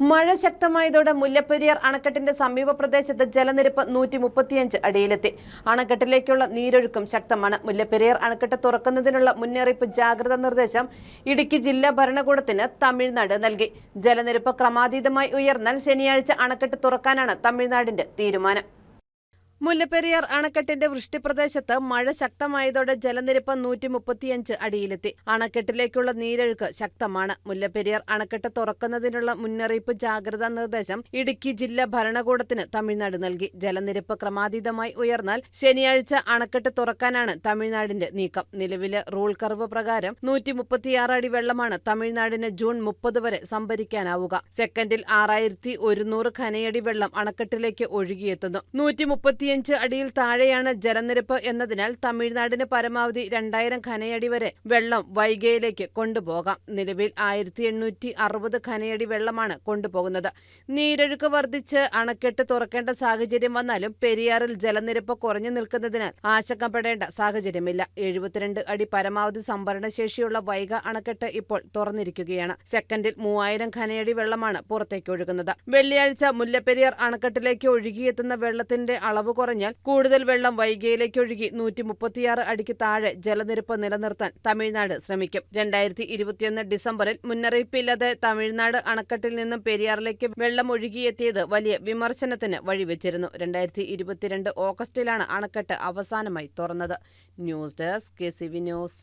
മഴ ശക്തമായതോടെ മുല്ലപ്പെരിയാർ അണക്കെട്ടിന്റെ സമീപ പ്രദേശത്ത് ജലനിരപ്പ് നൂറ്റി മുപ്പത്തിയഞ്ച് അടിയിലെത്തി. അണക്കെട്ടിലേക്കുള്ള നീരൊഴുക്കും ശക്തമാണ്. മുല്ലപ്പെരിയാർ അണക്കെട്ട് തുറക്കുന്നതിനുള്ള മുന്നറിയിപ്പ് ജാഗ്രതാ നിർദ്ദേശം ഇടുക്കി ജില്ലാ ഭരണകൂടത്തിന് തമിഴ്നാട് നൽകി. ജലനിരപ്പ് ക്രമാതീതമായി ഉയർന്നാൽ ശനിയാഴ്ച അണക്കെട്ട് തുറക്കാനാണ് തമിഴ്നാടിന്റെ തീരുമാനം. മുല്ലപ്പെരിയാർ അണക്കെട്ടിന്റെ വൃഷ്ടിപ്രദേശത്ത് മഴ ശക്തമായതോടെ ജലനിരപ്പ് നൂറ്റി മുപ്പത്തിയഞ്ച് അടിയിലെത്തി. അണക്കെട്ടിലേക്കുള്ള നീരൊഴുക്ക് ശക്തമാണ്. മുല്ലപ്പെരിയാർ അണക്കെട്ട് തുറക്കുന്നതിനുള്ള മുന്നറിയിപ്പ് ജാഗ്രതാ നിർദ്ദേശം ഇടുക്കി ജില്ലാ ഭരണകൂടത്തിന് തമിഴ്നാട് നൽകി. ജലനിരപ്പ് ക്രമാതീതമായി ഉയർന്നാൽ ശനിയാഴ്ച അണക്കെട്ട് തുറക്കാനാണ് തമിഴ്നാടിന്റെ നീക്കം. നിലവിലെ റൂൾ കർവ് പ്രകാരം നൂറ്റി മുപ്പത്തിയാറ് അടി വെള്ളമാണ് തമിഴ്നാടിന് ജൂൺ മുപ്പത് വരെ സംഭരിക്കാനാവുക. സെക്കൻഡിൽ ആറായിരത്തി ഒരുന്നൂറ് ഖനയടി വെള്ളം അണക്കെട്ടിലേക്ക് ഒഴുകിയെത്തുന്നു. നൂറ്റി മുപ്പത്തിയഞ്ച് അടിയിൽ താഴെയാണ് ജലനിരപ്പ് എന്നതിനാൽ തമിഴ്നാടിന് പരമാവധി രണ്ടായിരം ഖനയടി വരെ വെള്ളം വൈഗയിലേക്ക് കൊണ്ടുപോകാം. നിലവിൽ ആയിരത്തി എണ്ണൂറ്റി അറുപത് ഖനയടി വെള്ളമാണ് കൊണ്ടുപോകുന്നത്. നീരൊഴുക്ക് വർദ്ധിച്ച് അണക്കെട്ട് തുറക്കേണ്ട സാഹചര്യം വന്നാലും പെരിയാറിൽ ജലനിരപ്പ് കുറഞ്ഞു നിൽക്കുന്നതിനാൽ ആശങ്കപ്പെടേണ്ട സാഹചര്യമില്ല. എഴുപത്തിരണ്ട് അടി പരമാവധി സംഭരണശേഷിയുള്ള വൈഗ അണക്കെട്ട് ഇപ്പോൾ തുറന്നിരിക്കുകയാണ്. സെക്കൻഡിൽ മൂവായിരം ഖനയടി വെള്ളമാണ് പുറത്തേക്ക് ഒഴുകുന്നത്. വെള്ളിയാഴ്ച മുല്ലപ്പെരിയാർ അണക്കെട്ടിലേക്ക് ഒഴുകിയെത്തുന്ന വെള്ളത്തിന്റെ അളവ് കുറഞ്ഞാൽ കൂടുതൽ വെള്ളം വൈഗയിലേക്ക് ഒഴുകി നൂറ്റി മുപ്പത്തിയാറ് അടിക്ക് താഴെ ജലനിരപ്പ് നിലനിർത്താൻ തമിഴ്നാട് ശ്രമിക്കും. രണ്ടായിരത്തി ഇരുപത്തിയൊന്ന് ഡിസംബറിൽ മുന്നറിയിപ്പില്ലാതെ തമിഴ്നാട് അണക്കെട്ടിൽ നിന്നും പെരിയാറിലേക്ക് വെള്ളം ഒഴുകിയെത്തിയത് വലിയ വിമർശനത്തിന് വഴിവെച്ചിരുന്നു. രണ്ടായിരത്തി ഇരുപത്തിരണ്ട് ഓഗസ്റ്റിലാണ് അണക്കെട്ട് അവസാനമായി തുറന്നത്. News desk K news.